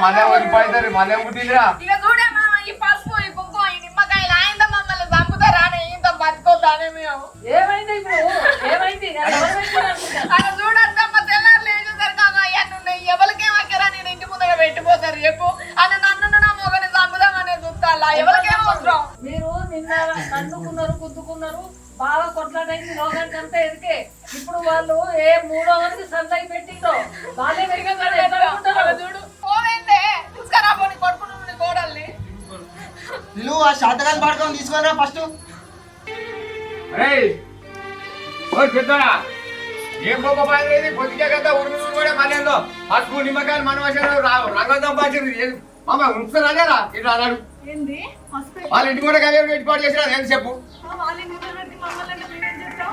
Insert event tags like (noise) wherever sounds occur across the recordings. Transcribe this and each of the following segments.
మళ్ళీ మళ్ళీ ఇక చూడమ్మా ఈ పసుపు ఈ కుంకుమ ఈ నిమ్మకాయలు ఆయన మమ్మల్ని చంపుతారా అని ఇంత మేము ఏమైంది ఇప్పుడు ఏమైంది ఎవరు పెట్టారు అనుకుంటా? అక్కడ చూడద్దమ్మ తెల్లారు లేచేసరికి అమ్మ అవన్నీ ఉన్నాయి ఎవరికేమక్కరా నేను ఇంటి ముందర పెట్టిపోతారు చెప్పు అని నన్ను నా మొగని చంపుదామనే చూస్తాలా ఎవరికేం అవసరం మీరు నిన్న కన్నుకున్నారు గుద్దుకున్నారు బాగా అంతా ఎదికే ఇప్పుడు వాళ్ళు ఏ మూడో వరకు సందకి పెట్టిండ్రో వాళ్ళే? చూడు నువ్వు ఆ శాతకాన్ని పడుకొని తీసుకొని రా ఫస్ట్. అరే ఓ పెద్దరా ఏం గొప్ప పని లేదు పొద్దుకే కదా ఉరుము కూడా మళ్ళీ ఏందో పసుపు నిమ్మకాయలు మన వశాలు రంగం సంపాదించింది మామ ఉంచుతారా లేరా ఇట్లా అన్నాడు ఏంది? హాస్పిటల్ వాళ్ళ ఇంటి కూడా కలిపి ఏర్పాటు చేసినా ఏం చెప్పు? వాళ్ళ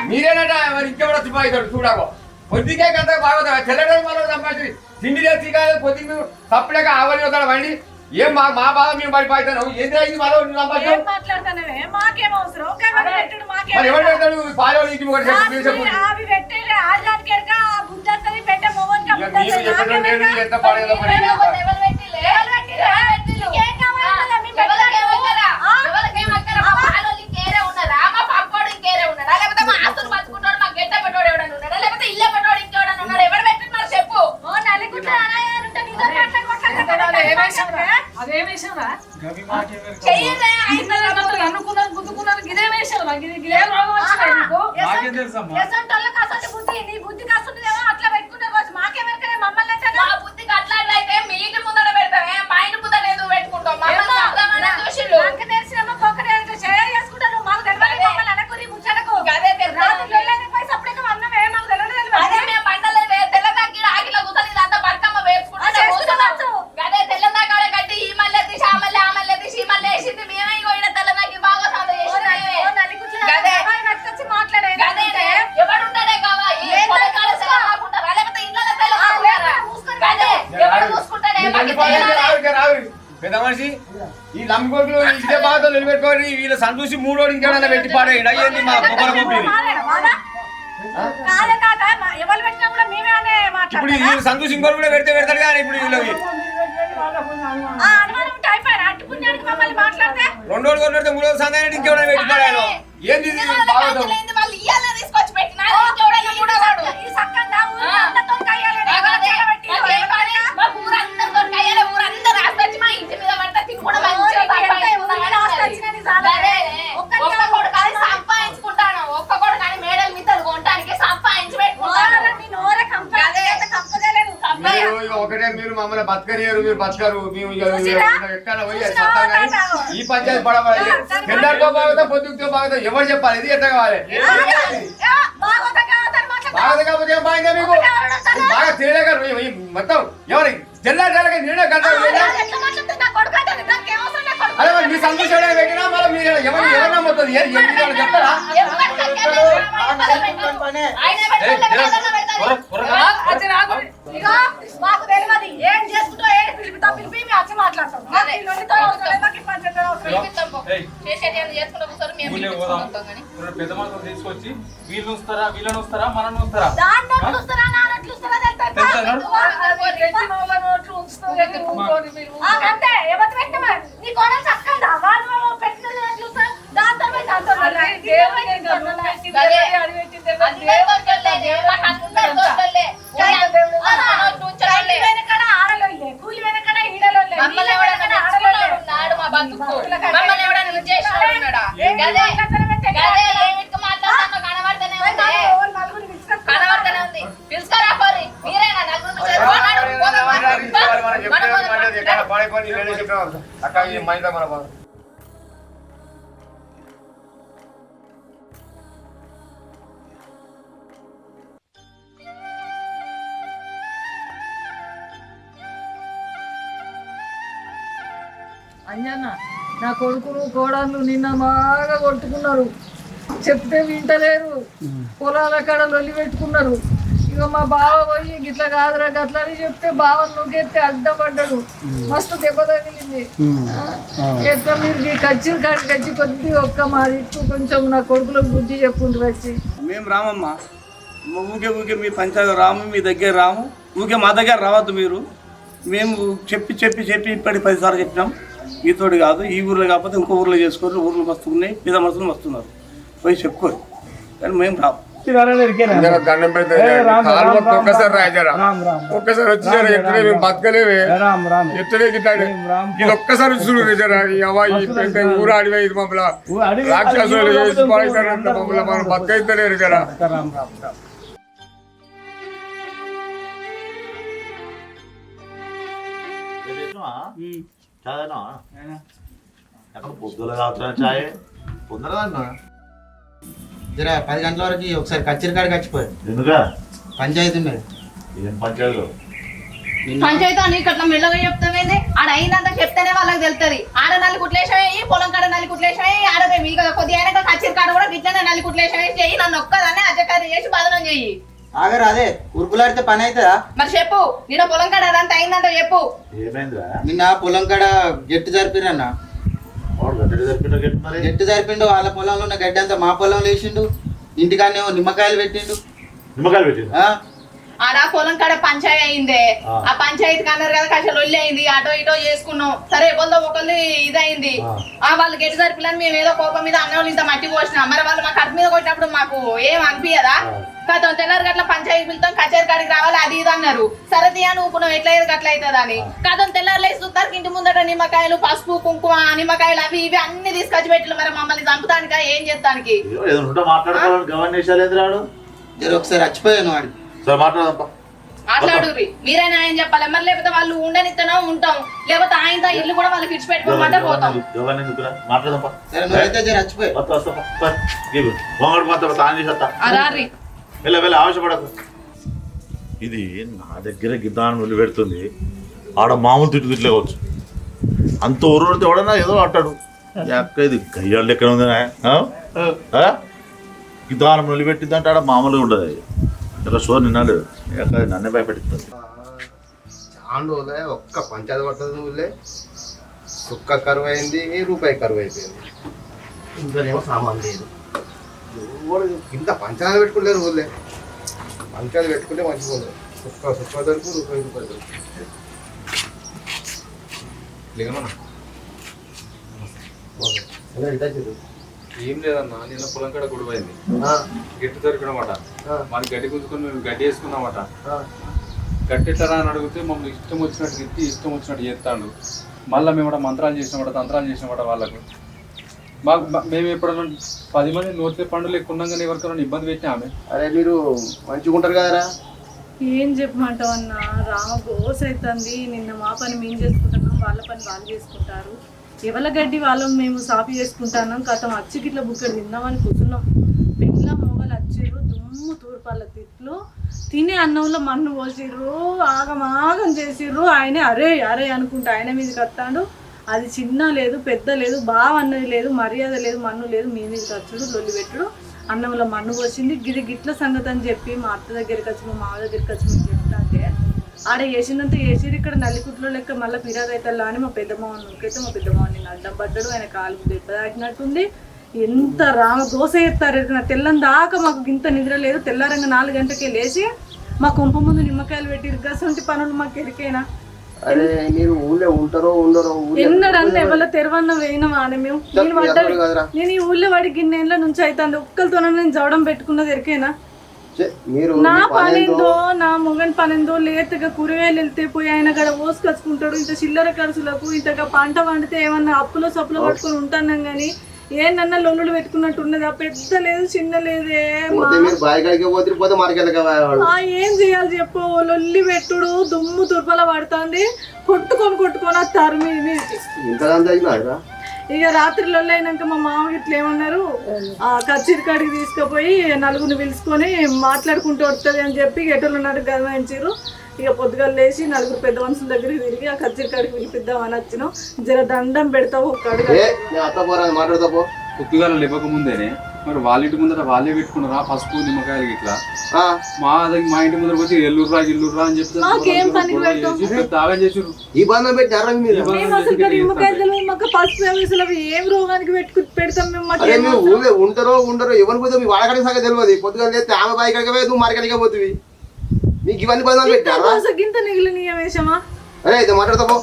మీరేనట మరి ఇంకెవడ చూపాయితాడు చూడకో పొద్దుకే కదా బాగా తెల్లడం వల్ల సంపాదించి తిండి తెచ్చి కాదు పొద్దుకు తప్పులేక ఆవలి వస్తాడు వండి ఏం మా మా బాధ మేము పడిపోతాను ఏది అయింది మరో సంపాదించు ఏం మాట్లాడతానవే మాకేం అవసరం? ఒక పెట్టడు మాకేం మరి ఎవరు పెడతాడు పాలు ఇంటి కూడా చెప్పు మీరు చెప్పు అవి పెట్టేలే ఆజానికి ఎరక బుద్ధి పెట్టే మొగన్ ఇక మీరు చెప్పడం లేదు ఎంత పాడేదో పడి ఎవరు పెట్టిలే? ఎవరు పెట్టిలు? ఏం కావాలి మేము ఎవరికేం పెట్టలేదు. వస్తారా? ఆ? ఎవరికేం వస్తారా? మా పాలోళ్ళు ఇంకేరే ఉన్నారా? మా పంపోడు ఇంకేరే ఉన్నారా? లేకపోతే మా ఆస్తులు పంచుకుంటోడు, మా గెట్ట పెట్టోడు ఎవడన్నా ఉన్నాడా? లేకపోతే ఇల్లే పెట్టోడు ఇంకెవడన్నా ఉన్నాడా? ఎవరు పెట్టిండు మరి చెప్పు. ఓ నలిగుట్ట అనాయాలు ఉంటే నీతో మాట్లాడి కొట్లాడతాను. అదేం వేసావా చెయ్యండి, ఆయన అనుకున్నాను గుద్దుకున్నాను ఇదే వేసావా ఇదే రోగం వచ్చిందా నీకు నాకేం తెలుసమ్మా ఎసంటోళ్ళకి అసలు బుద్ధి నీ బుద్ధి కాస్తుందేమో అట్లా పెట్టుకునే రోజు మాకేమెరకనే మమ్మల్ని అయితే మా బుద్ధికి అట్లాంటిదైతే మీ ఇంటి ముందర పెడతామే, మా ఇంటి ముందర ఎందుకు పెట్టుకుంటాం? మమ్మల్ని చంపుదామని చూసిండు. నాకు తెలిసినమ్మ పొక్కడే షేర్ చేసుకుంటాను మాకు తెలియదు మమ్మల్ని అనకురి ముచ్చటకు గదే తెలుసు. రాత్రి లొల్లని పోయి సపరేట్గా అన్నమే మాకు తెలియదు అదే మేము పంటలేదు, తెల్లదాకా ఈడ ఆకిల కూర్చొని ఇదంతా బతుకమ్మ వేసుకుంటా ఆ, చేసుకోవచ్చు. గదే తెల్లదాకా ఆడ కట్టి ఈ మల్లె తీసి ఆ మల్లె, ఆ మల్లె తీసి ఈ మల్లె వేసింది. మేమే ఇగో ఈడ తెల్లదాకి బాగా సాగు చేసినామే. గదే. గదేనే. ఎవడుంటాడే కావా? ఈ పొలకాడ తెల్ల కాకుంటారా? లేకపోతే ఇంట్లోనే తెల్ల కాకుంటారా? గదే. ఎవడు చూసుకుంటాడే? మాకు తెలియదా? పెద్ద మనిషి ఈ లంబకోట్లు ఇదే బాధతో సంతూసి మూడోడు ఇంకేమైనా పెట్టి పాడేయండి. అయ్యింది మా కూడా మేమే అనే ఇప్పుడు? వీళ్ళు సంతూసి ఇంకోటి కూడా పెడితే పెడతాడు కానీ ఇప్పుడు వీళ్ళకి. ఆ అనుమానం ఉంటే అయిపోయారు? అట్టు పుణ్యానికి మమ్మల్ని మాట్లాడితే? రెండు రోజులు కొట్టి పెడితే మూడో సందానికి ఇంకేమైనా పెట్టి పాడాను ఏంది ఇది? బతకనియరు మీరు బతకరు మేము? ఎక్కడ పోయి సత్తాం కానీ? ఈ పంచాయతీ పడవాలి తెల్లారితో బాగుతా పొద్దుతో బాగుతా ఎవరు చెప్పాలి ఇది ఎట్లా కావాలి బాగోతా కాకపోతే ఏం బాగా మీకు బాగా తెలియక మొత్తం ఎవరి తెల్లారి తెల్లక నేనే మరి మీ సంతోషం పెట్టినా మళ్ళీ మీరు ఎవరు ఎవరు నమ్ముతుంది చెప్తారా ఆయనే ఇగో, మాకు తెలియదు ఏం చేసుకుంటో ఏం పిలిపితో పిలిపి మేము వచ్చి మాట్లాడతాం మాకు ఈ లొల్లితో అవసరం లేదు, మాకు ఈ పంచాయతీతో అవసరం లేదు. పిలిపిస్తాం పో. ఏయ్. చేసేది ఏమైనా చేసుకుంటూ కూర్చోరు, మేము ఊళ్ళో పిలిపించుకొని పోదాం వస్తాం కానీ. ఇప్పుడు పెద్ద మనుషులు తీసుకొచ్చి వీళ్ళు వస్తారా వీళ్ళని వస్తారా మనల్ని వస్తారా దాన్ని నోట్లు వస్తారా, నా నోట్లు వస్తారా తెలుసా? తెలుసా? ఆ, పెట్టిన వాళ్ళ నోట్లు ఉంచుతారు, ఎక్కడ ఊరుకోరు మీరు. ఆ, అంతే ఎవరు పెట్టమా నీ కోడలు చక్కందా వాళ్ళు పెట్టిన నోట్లు వస్తారు దాంతో పోయి దాంతో పోయి. దేవుడికి ఇంకా నువ్వు పెట్టింది అదే. అది తోటలే, దేవుళ్ళకి అందరి తోటలే. ఆ, నోట్లు ఉంచడంలే. కూలి వెనకడ ఆడలోళ్ళే, కూలి వెనకడ ఈడలోళ్ళే, మమ్మల్ని నీళ్ళ ఎవడన్నా వెనకడ మెచ్చుకున్నాడు ఆడలోళ్ళే. ఉన్నాడు మా బతుకు. మమ్మల్ని ఎవడన్నా చేసినాడు ఉన్నాడా? ఏం గదే. మాట్లాడతారో తెలియదు. గదే, ఏమిటికి మాట్లాడుతానో కనబడతానే ఉంది. వాళ్ళు నలుగురు పిలుచుకొని కనబడతానే ఉంది. పిలుచుకోరా పోరి. మీరేనా నలుగురు పిలిచేది? పోనాడు, పోదాం, మనం పోదాం. మన బాధ అయ్యన్న నా కొడుకులు కోడళ్ళు నిన్న బాగా కొట్టుకున్నారు. చెప్తే వింటలేరు. పొలాల కాడ లొల్లి పెట్టుకున్నారు. ఇక మా బావ పోయి గిట్ల కాదురా గట్ల అని చెప్తే బావ నువ్వెత్తి అడ్డపడ్డాడు మస్తు దెబ్బ తగిలింది. ఎట్లా మీరు కచ్చి కాడికి వచ్చి కొద్ది ఒక్క మా దిక్కు కొంచెం నా కొడుకులకు బుద్ధి చెప్పుకుంటూ వచ్చి. మేము రామమ్మా. ఊకే ఊకే మీ పంచాయతీ రాము మీ దగ్గర రాము. ఊకే మా దగ్గర రావద్దు మీరు. మేము చెప్పి చెప్పి చెప్పి ఇప్పటి పదిసార్లు చెప్పినాం. మీతోటి కాదు ఈ ఊర్లో కాకపోతే ఇంకో ఊర్లో చేసుకోరు ఊర్లు వస్తున్నాయి పెద్ద మనుషులు వస్తున్నారు పోయి చెప్పుకోరు. కానీ మేము రాము. దండం పెడితే మొక్కు ఒక్కసారి రా జర ఒక్కసారి వచ్చి జర ఎట్లనే మేము బతకలేవే? ఎట్లనే గిట్టాడు. ఇది ఒక్కసారి చూడు జర ఈ అవ్వ ఈ పెద్ద ఊరు అడివే ఇది మమ్మల్ని రాక్షసులు మమ్మల్ని మనం బతకైతలేరు జర. చాయనా ఎక్కడ పొద్దుల కావచ్చు చాయ్? పొందరా అన్న జర పది గంటల వరకు ఒకసారి కచ్చేరి కాడికి వచ్చిపోయాడు ఎందుకా పంచాయతీ మీద. ఏం పంచాయతీలో పంచాయతీ అని ఇక్కడ మెల్లగా చెప్తామేంది ఆడ అయిందంత చెప్తేనే వాళ్ళకి తెలుస్తుంది ఆడ నల్లి కుట్లేసాయి పొలం కాడ నల్లి కుట్లేసాయి ఆడ మీకు కొద్దిగా అయినాక కచ్చిరి కాడ కూడా గిట్లనే నల్లి కుట్లేసాయి చెయ్యి నన్ను ఒక్కదాన్ని అజకారి చేసి బదనం చెయ్యి ఆగరా అదే ఉరుకులాడితే పని అవుతుందా మరి చెప్పు నిన్న పొలం కాడ అదంతా అయిందంట చెప్పు. ఏమైందిరా? నిన్న పొలం కాడ గెట్టు జరిపిరన్న గట్టి జరిపిండు వాళ్ళ పొలంలో ఉన్న గడ్డి అంతా మా పొలంలో వేసిండు. ఇంటికాడనేమో నిమ్మకాయలు పెట్టిండు. నిమ్మకాయలు పెట్టింది ఆ? ఆడ పొలం కాడ పంచాయతీ అయిందే. ఆ. పంచాయతీ అన్నారు కదా కాస్త లొల్లి అయింది అటో ఇటో చేసుకున్నాం. సరే ఎవరిదో ఒకళ్ళు ఇదైంది ఆ. ఆ వాళ్ళు గెట్టి సరిపిల్లని మేము ఏదో కోపం మీద అన్నం ఇంత మట్టి పోసినాం మరి వాళ్ళు మా కట్టు మీద కొట్టినప్పుడు మాకు ఏం అనిపించదా. కాదు తెల్లారి గట్ల పంచాయతీ పిలుతాం కచేరి కాడికి రావాలి అది ఇది అన్నారు. సరే తీయా నువ్వు ఎట్లా అయ్యేది గట్ల అని. కాదు తెల్లారు లేచి చూస్తారు ఇంటి ముందట నిమ్మకాయలు పసుపు కుంకుమ నిమ్మకాయలు అవి ఇవి అన్ని తీసుకొచ్చి పెట్టిలు మరి మమ్మల్ని చంపుతానికా ఏం చేస్తానికి? ఒకసారి వచ్చిపోయాను వాడికి సరే మాట్లాడదాంపా. మాట్లాడుర్రి. మీరే న్యాయం చెప్పాలి. మరి లేకపోతే వాళ్ళు ఉండనిత్తనో ఉంటాం. లేకపోతే ఆయనతో ఇల్లు కూడా వాళ్ళకి ఇచ్చి పెట్టుకోమంటే పోతాం. మాట్లాడదాంపా. ఇది నా దగ్గర గిద్దాన్ని వెళ్ళి పెడుతుంది ఆడ మామూలు తిట్టు తిట్లే కావచ్చు. అంత ఊరు ఎవడన్నా ఏదో అంటాడు. ఎక్క ఇది. గయ్యాళ్ళు ఎక్కడ ఉంది గిద్దానం వెళ్ళి పెట్టిందంటే ఆడ మామూలుగా ఉండదు. ఇలా షో నిన్నాడు ఎక్కడ నన్నే భయపెట్టిస్తుంది చాండు రోజులే ఒక్క పంచాయతీ పడుతుంది నువ్వులే. సుక్క కరువు అయింది రూపాయి కరువు అయిపోయింది ఇంట్లోనేమో సామాన్ లేదు. ఇంత పంచాయతీ పెట్టుకోలేరు ఊళ్ళే పంచాయతీ పెట్టుకుంటే మంచిగా ఉండదు సుక్క సుక్క దొరుకు రూపాయి రూపాయి దొరుకు. ఓకే. ఏం లేదన్నా నిన్న పొలం కాడ గొడవైంది. ఆ, గట్టి దొరికడమాట ఆ, మరి గడ్డి గుంజుకొని మేము గడ్డి వేసుకున్నామట. ఆ. గట్టెట్లరా అని అడిగితే మమ్మల్ని ఇష్టం వచ్చినట్టు తిట్టి ఇష్టం వచ్చినట్టు చేస్తాడు. మళ్ళీ మేము కూడా మంత్రాలు చేసినామట తంత్రాలు చేసినామట వాళ్ళకు. మాకు మ- మేము ఎప్పుడన్నా పది మంది ఎక్కువ ఉన్నాం కానీ ఎవరికైనా ఇబ్బంది పెట్టినామే అరే మీరు మంచిగా ఉంటారు కదరా? ఏం చెప్పమంటావు అన్న రామ గోస్ అవుతుంది నిన్న మా పని మేము చేసుకుంటున్నాం వాళ్ళ పని వాళ్ళు చేసుకుంటారు. ఎవల గడ్డి వాళ్ళం మేము సాఫీ చేసుకుంటాన్నాం కథం అచ్చి ఇట్లా బుక్కడ తిందామని కూర్చున్నాం. పెళ్ళ మొగలు వచ్చిర్రు దుమ్ము తూర్పాల తిట్లు తినే అన్నంలో మన్ను పోసిర్రు ఆగమాగం చేసిర్రు. ఆయనే అరే అరే అనుకుంటా ఆయన మీదకి వస్తాడు. అది చిన్న లేదు పెద్ద లేదు బావ అన్నది లేదు మర్యాద లేదు మన్ను లేదు మీ మీదకి వచ్చుడు లొల్లి పెట్టుడు. అన్నంలో మన్ను పోసింది. గిది గిట్ల సంగతి అని చెప్పి మా అత్త దగ్గరికి వచ్చి మా మామ దగ్గరికి వచ్చి ఆడ వేసినంత వేసిరు ఇక్కడ నల్లికుట్లో లెక్క మళ్ళీ పిరాగ్ అవుతాలా అని మా పెద్ద మామ నూకైతే మా పెద్ద మామ నేను అడ్డం పడ్డాడు. ఆయన కాలు దెబ్బ తాకినట్టుంది ఎంత రామ దోశ ఎత్తారు నా తెల్లని దాకా మాకు ఇంత నిద్ర లేదు. తెల్లారంగా నాలుగు గంటకే లేచి మా కుంప ముందు నిమ్మకాయలు పెట్టి గసంటి పనులు మాకు ఎరికైనా? ఎన్నడన్నా ఎవరో తెరవన్న వేయినమా అని మేము. నేను నేను ఈ ఊళ్ళో వాడి గిన్నెల నుంచి అవుతుంది ఒక్కరితో నేను జవడం పెట్టుకున్నది ఎరికైనా? మీరు నా పనేందో నా మొగన్ పనేందో లేతగా కూరగాయలు వెళ్తే పోయి ఆయన గడ ఓసుకొచ్చుకుంటాడు ఇంత చిల్లర ఖర్చులకు ఇంతగా పంట వండితే ఏమన్నా అప్పులో సప్పులో పట్టుకొని ఉంటాన్నాం కానీ ఏందన్నా లొల్లులు పెట్టుకున్నట్టు ఉన్నది ఆ పెద్ద లేదు చిన్న లేదే మీరు ఏం చేయాలి చెప్పు? లొల్లి పెట్టుడు దుమ్ము తుర్పల పడుతుంది కొట్టుకొని కొట్టుకొని వస్తారు మీ మీదకి ఇంతకంతా అయినారా ఇక రాత్రి లొల్లి అయినాక మా మామ ఇట్లా ఏమన్నారు? ఆ కచ్చిరి కాడికి తీసుకుపోయి నలుగురిని పిలుచుకొని మాట్లాడుకుంటూ వస్తుంది అని చెప్పి ఎటులు ఉన్నట్టు గమనించారు ఇక పొద్దుగాలు లేచి నలుగురు పెద్ద మనుషుల దగ్గరికి తిరిగి ఆ కచ్చిరి కాడికి పిలిపిద్దామని వచ్చినాం. జర దండం పెడతావు ఒక్క అడుగు ముందేనే మరి వాళ్ళ ఇంటి ముందర వాళ్ళే పెట్టుకున్నారా? పసుపు నిమ్మకాయలు ఇట్లా ఆ, మా దగ్గర మా ఇంటి ముందర వచ్చి ఎల్లుర్రా గిల్లుర్రా అని చెప్తే మాకేం పనికి పెడతాం? తాగా చేసారు ఈ బంధం పెట్టి అర్రం మీద? మేము అసలు ఇక్కడ నిమ్మకాయలు తెలియదు మాకు పసుపు ఏమి అసలు అవి ఏం రోగానికి పెట్టుకు పెడతాం మేము? ఊళ్ళో ఉంటారో ఉండరో ఎవరు పోతే మీ వాడకడికి సగం తెలియదు పొద్దుగా లేస్తే ఆమె బాయి కడిగా పోయి నువ్వు మార్కెట్గా పోతుంది మీకు ఇవన్నీ బంధాలు పెట్టారా? గింత మిగిలిన అరే అయితే మాట్లాడతా పో.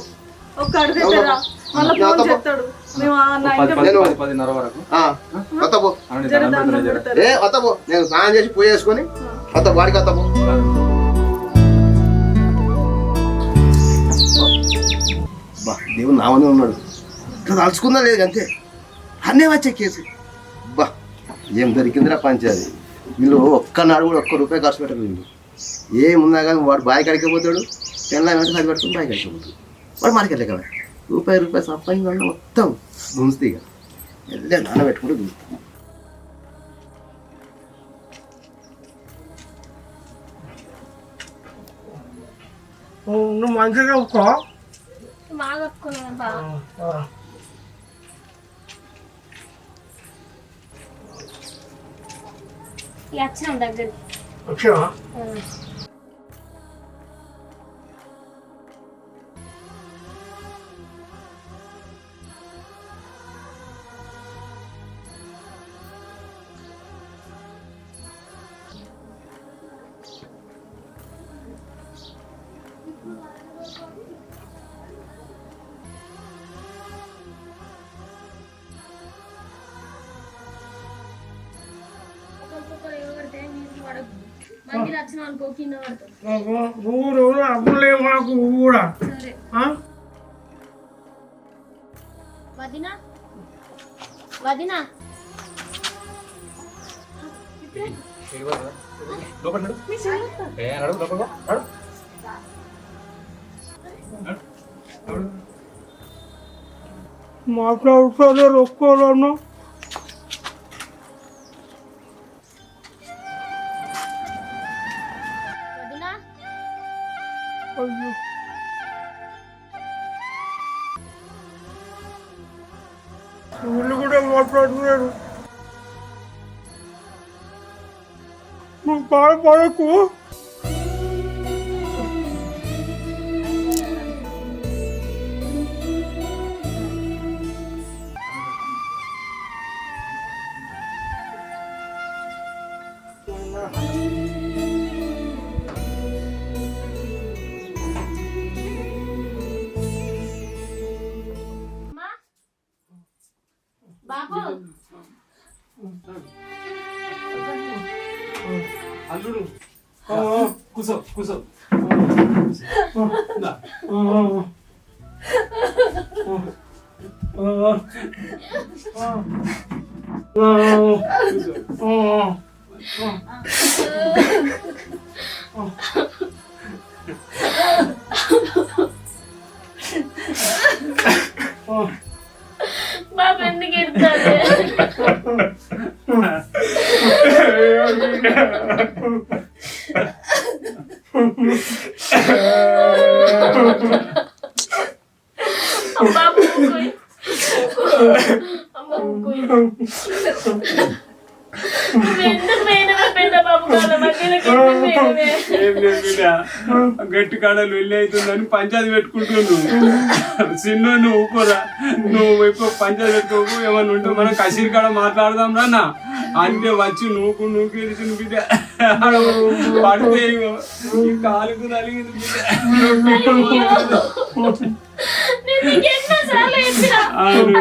ఒక్క అడుగుతారా మళ్ళీ ఫోన్ పది నేను- స్నానం చేసి పూజ చేసుకొని వస్తా వాడికి వస్తా పో బా దేవుడు నామనే ఉన్నాడు. తలుచుకుందా లేదు అంతే. అన్నే వచ్చే కేసు. బా ఏం దొరికిందిరా పంచాది. వీళ్ళు ఒక్కనాడు కూడా ఒక్క రూపాయి ఖర్చు పెట్టరు వీళ్ళు. ఏమున్నా కానీ వాడు బాయ్ కడికి పోతాడు తెల్ల వెంట అది పెట్టుకుని బాయ్ కడికి పోతాడు. వాడు మార్కెట్ లెక్క రూపాయి రూపాయి సంపాదించి మొత్తం గుంజుతాయి ఇక. వెళ్ళే నాన్న పెట్టుకుంటూ గుంజుతాయి నువ్వు మంచిగా ఒక్కో బాగా ఒప్పుకున్నాను బాగా వచ్చినాం దగ్గరికి వచ్చావా మంది వచ్చిన అనుకో కింద పడతాం ఊరు అప్పులే మాకు కూడా సరే ఆ? వదినా వదినా మాట్లాడుకోలేరు ఒక్కోలను నువ్వు బాధపడకు అమ్మా గట్టి కాడలు వెళ్ళి అవుతుందని పంచాయతీ పెట్టుకుంటున్నావు చిన్న నువ్వు ఊకోరా. నువ్వు ఎక్కువ పంచాయతీ పెట్టుకోకు ఏమన్నా ఉంటే మనం కసిరి కాడ మాట్లాడదాం రానా అంటే వచ్చి నూకు నూకు ఎడిచిన బిడ్డ. పడితే కాలుకు తలిగింది బిడ్డ. ఎన్నోసార్లు చెప్పినా,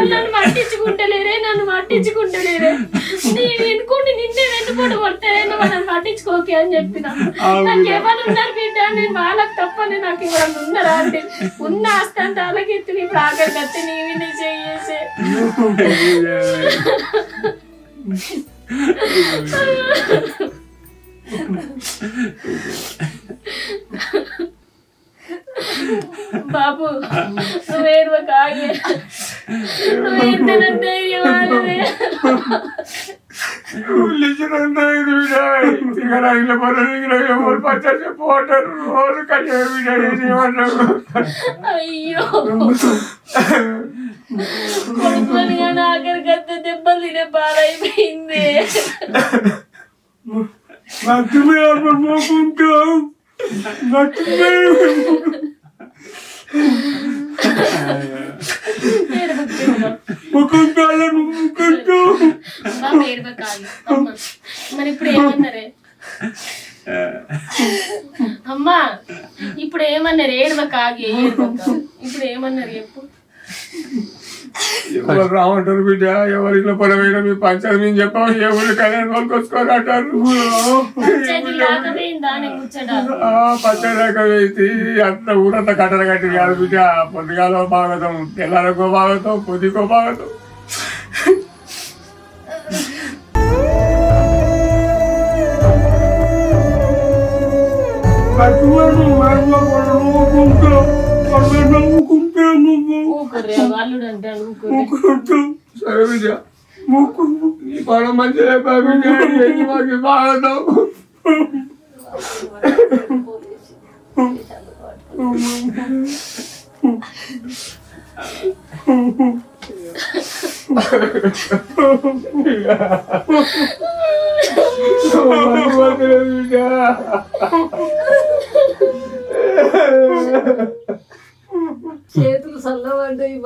నన్ను పట్టించుకుంటలేరే నన్ను పట్టించుకుంటలేరే. నేను ఎన్నుకుంటే నిన్నే వెన్నుపోటు కొడతారే నువ్వు నన్ను పట్టించుకోకే అని చెప్పిన. నాకు ఎవరు ఉన్నారు బిడ్డ? నేను వాళ్ళకి తప్పని నాకు ఎవరు ఉన్నారా అంటే? ఉన్న ఆస్తంత అలాగే ఎత్తుని ఇప్పుడు ఆఖరి కత్తి నీవి నీ చేయేసే (laughs) (laughs) (laughs) బాబు నువ్వేరు కాగే నువ్వేంత ధైర్యం ఆడవే అయ్యో. కొడుకుని కానీ ఆఖరి దెబ్బలు తినే బాధైపోయింది గట్టి మీద పడిపోకుంటాం గట్టి మరి ఇప్పుడు ఏమన్నారే అమ్మా ఇప్పుడు ఏమన్నారు ఏడవక? ఆగి ఏడవక ఇప్పుడు ఏమన్నారు చెప్పు. ఎవరు రామంటారు బిడ్డ ఎవరిలో పడమైన మీ పంచాయతీ మేము చెప్పాము ఎవరు కళ్యాణ్ వాళ్ళకి వస్తారు అంటారు పచ్చడాక వేసి అంత ఊరంతా కట్టడ కట్టి కాదు బిడ్డ పొద్దుగాలో బాగతాం తెల్లారకో బాగతాం పొద్దుకో బాగతాం ఊకుర్రే వాళ్ళు అంటాడు ఊకుర్రే సరే బిడ్డ ముక్కు నీ పడం మంచిగా బిడ్డ ఏంటి మాకు బాగతాం చేతులు చల్లబడ్డాయి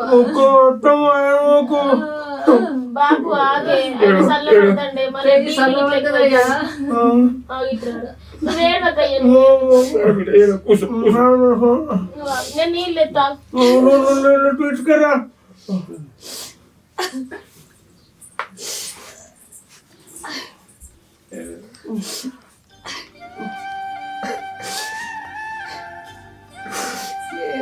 బాబు ఆగే. అది చల్లబడతండి మరి చల్లబడ్డదయ్యా నేను నీళ్ళు ఎత్తా. తీసుకురా.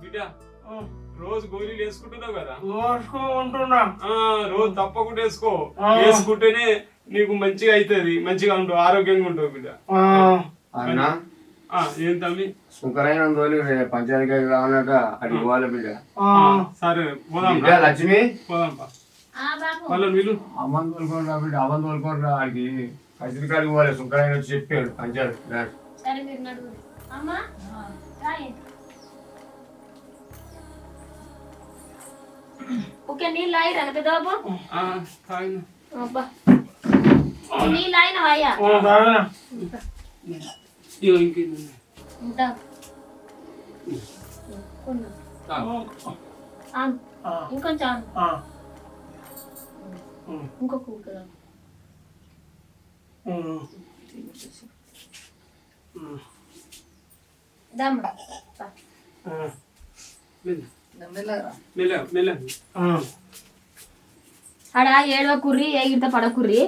బిడ్డ రోజు గోళీలు వేసుకుంటున్నావు కదా? మోసుకుంటున్నా ఆ రోజు తప్పకుండా వేసుకో. వేసుకుంటేనే నీకు మంచిగా అవుతుంది మంచిగా ఉంటావు ఆరోగ్యంగా ఉంటావు బిడ్డ. ఏం తమ్మి? శుక్రైన తోలి పంచాయతీ రావన్నాక అడిగి పోవాలి బిడ్డ. ఆ, సరే పోదాం లక్ష్మి? పోదాం పా. ఆ బాబు. వాళ్ళ వీళ్ళు అమ్మని తోలుకోరా బిడ్డ అమ్మని తోలుకోరా ఆడికి. కసిరికాడికి పోవాలి శుక్రైన వచ్చి చెప్పాడు పంచాయతీ ఓకే నీళ్ళు ఆయిరా పెద్ద బాబు? ఆ, తాగిన. అబ్బా. నీళ్ళు ఆయన అయ్యా? ఇగో ఇంకేంది ఉంటా ఇంకొంచెం. ఇంకొక మెల్ల ఆడ ఏడవ కుర్రి ఎగిరిత పడ కుర్రి